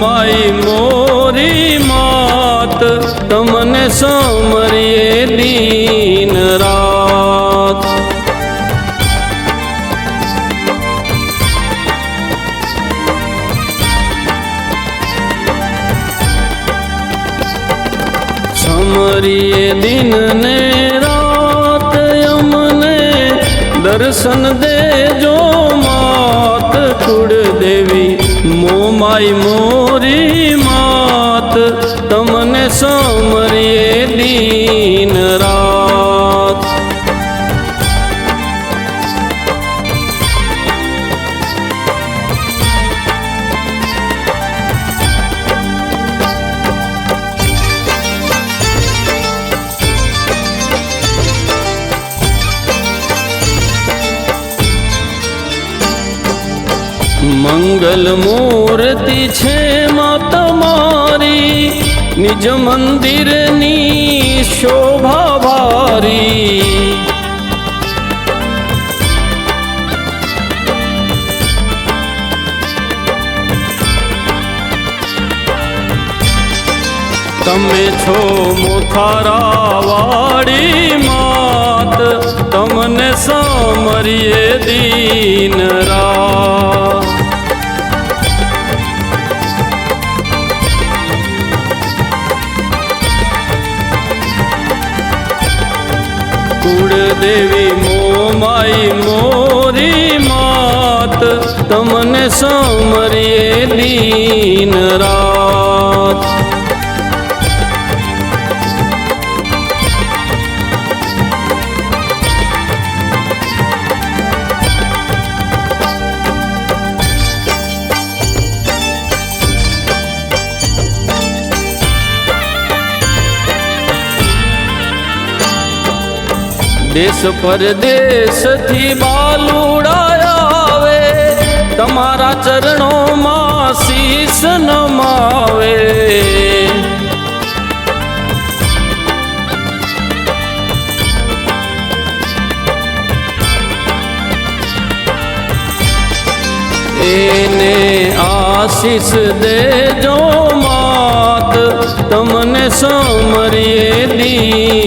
મોમાઈ મોરી માત તમને સમરીએ દીન રાત. સમરીએ દિન ને રાત અમને દર્શન દેજો મોમાઈ મોરી માત તમને સમરીએ દીન રાત. મંગલ મૂર્તિ છે માં તમારી નિજ મંદિરની શોભા ભારી તમે છો મોથારા વાડી માત, તમને સમરીએ દીન રાત. કુળદેવી મોમાઈ મોરી માત તમને સમરીએ દીન રાત. દેશ પરદેશથી બાલુડા આવે. તમારા ચરણોમાં શીશ નમાવે. એને આશીષ દેજો માત. તમને સમરીએ દીન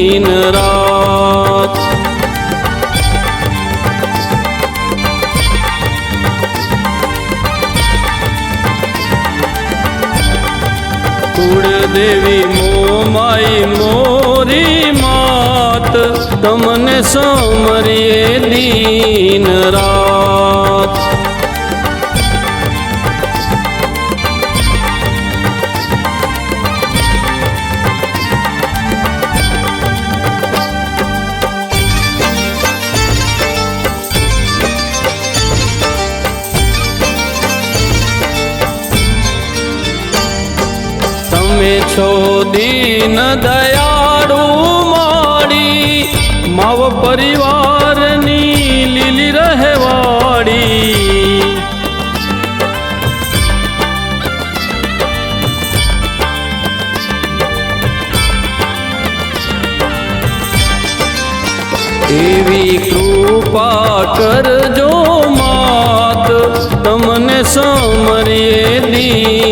કુળદેવી મોમાઈ મોરી માત તમને સમરીએ દીન રાત. તમે છો દીન દયાળુ માડી માવ પરિવારની લીલી રહેવાડી એવી કૃપા કરજો માત, તમને સમરીએ દીન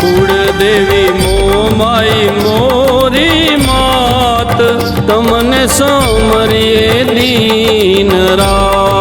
કુળદેવી મોમાઈ મોરી માત તમને સમરીએ દીન રાત.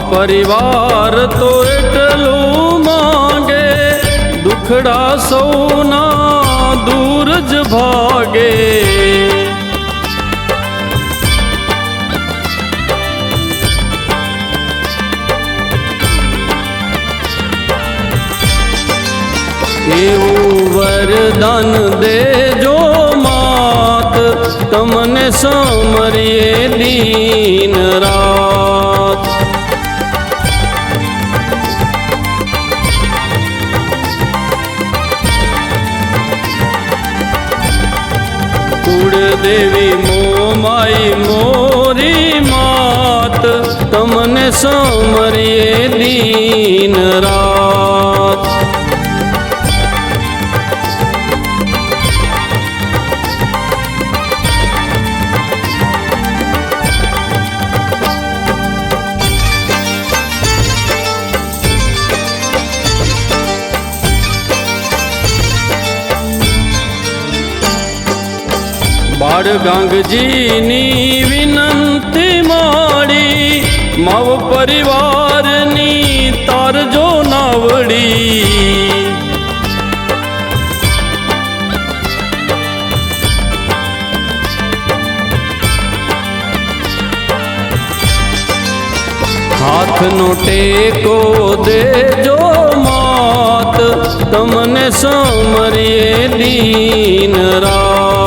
પરિવાર તો એટલું માંગે. દુખડા સૌના દૂર જ ભાગે. એવું વરદાન દેજો માત. તમને સમરીએ દીન રાત. કુળદેવી મોમાઈ મોરી માત તમને સમરીએ દીન રાત. બાળ ગાંગજીની વિનંતી માડી માવ પરિવારની તારજો નાવડી હાથનો ટેકો દેજો માત તમને સમરીએ દીન રાત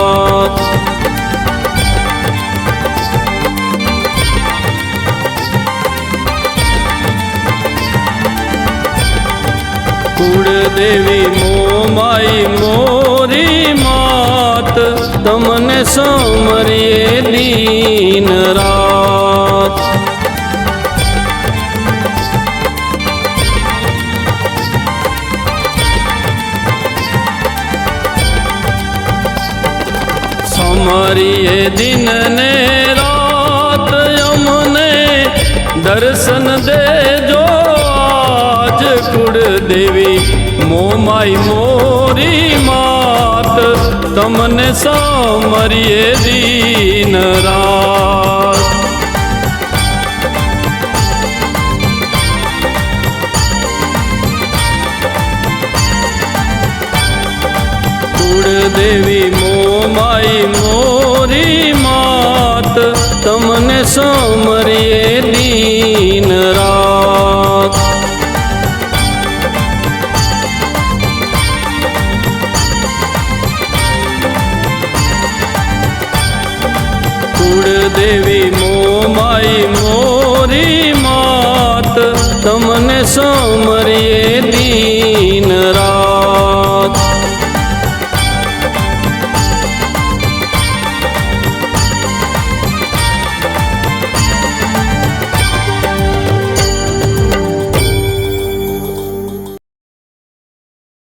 કુળદેવી મોમાઈ મોરી માત, તમને સમરીએ દીન રાત. સમરીએ દિન ને રાત, અમને દર્શન આજ કુળદેવી મોમાઈ મોરી માત, તમને સમરીએ દીન રાત. કુળદેવી મોમાઈ મોરી માત, તમને સમરીએ દીન કુળ દેવી મો માઈ મોરી માત. તમને સમરીએ દીન રા